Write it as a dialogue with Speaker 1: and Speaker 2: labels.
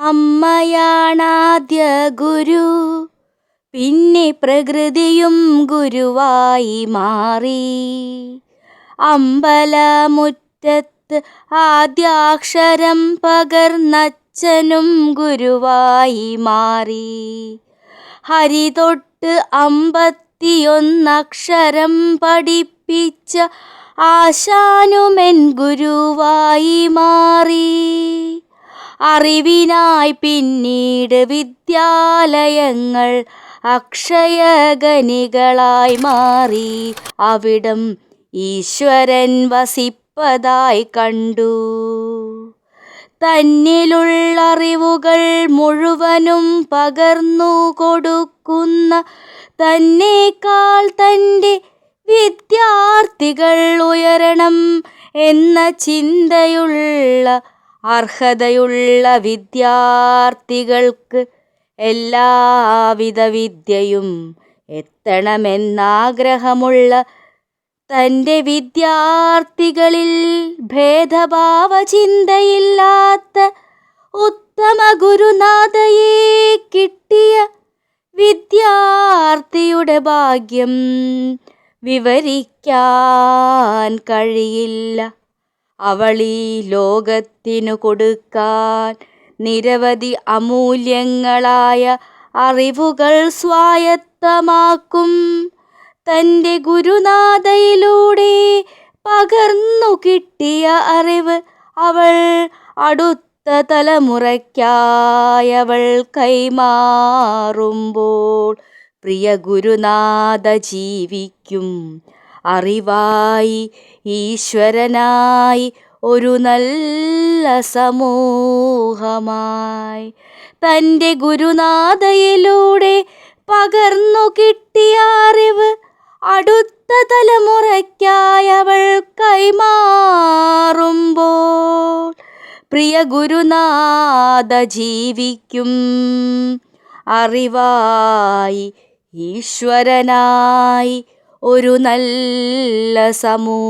Speaker 1: അമ്മയാണാദ്യ ഗുരു പിന്നെ പ്രകൃതിയും ഗുരുവായി മാറി. അമ്പലമുറ്റത്ത് ആദ്യാക്ഷരം പകർന്നച്ഛനും ഗുരുവായി മാറി. ഹരി തൊട്ട് അമ്പത്തിയൊന്നക്ഷരം പഠിപ്പിച്ച ആശാനുമെൻ ഗുരുവായി മാറി. അറിവിനായി പിന്നീട് വിദ്യാലയങ്ങൾ അക്ഷയഗനികളായി മാറി. അവിടം ഈശ്വരൻ വസിപ്പതായി കണ്ടു. തന്നിലുള്ള അറിവുകൾ മുഴുവനും പകർന്നു കൊടുക്കുന്ന തന്നേക്കാൾ തന്റെ വിദ്യാർത്ഥികൾ ഉയരണം എന്ന ചിന്തയുള്ള അർഹതയുള്ള വിദ്യാർത്ഥികൾക്ക് എല്ലാവിധ വിദ്യയും എത്തണമെന്നാഗ്രഹമുള്ള തന്റെ വിദ്യാർത്ഥികളിൽ ഭേദഭാവ ചിന്തയില്ലാത്ത ഉത്തമ ഗുരുനാഥയെ കിട്ടിയ വിദ്യാർത്ഥിയുടെ ഭാഗ്യം വിവരിക്കാൻ കഴിയില്ല. അവളീ ലോകത്തിനു കൊടുക്കാൻ നിരവധി അമൂല്യങ്ങളായ അറിവുകൾ സ്വായത്തമാക്കും. തന്റെ ഗുരുനാഥയിലൂടെ പകർന്നു കിട്ടിയ അറിവ് അവൾ അടുത്ത തലമുറയ്ക്കായവൾ കൈമാറുമ്പോൾ പ്രിയ ഗുരുനാഥ ജീവിക്കും. അറിവായി ഈശ്വരനായി ഒരു നല്ല സമൂഹമായി. തന്റെ ഗുരുനാഥയിലൂടെ പകർന്നു കിട്ടിയ അറിവ് അടുത്ത തലമുറയ്ക്കായവൾ കൈമാറുമ്പോൾ പ്രിയ ഗുരുനാഥ ജീവിക്കും. അറിവായി ഈശ്വരനായി ഒരു നല്ല സമൂഹമായി.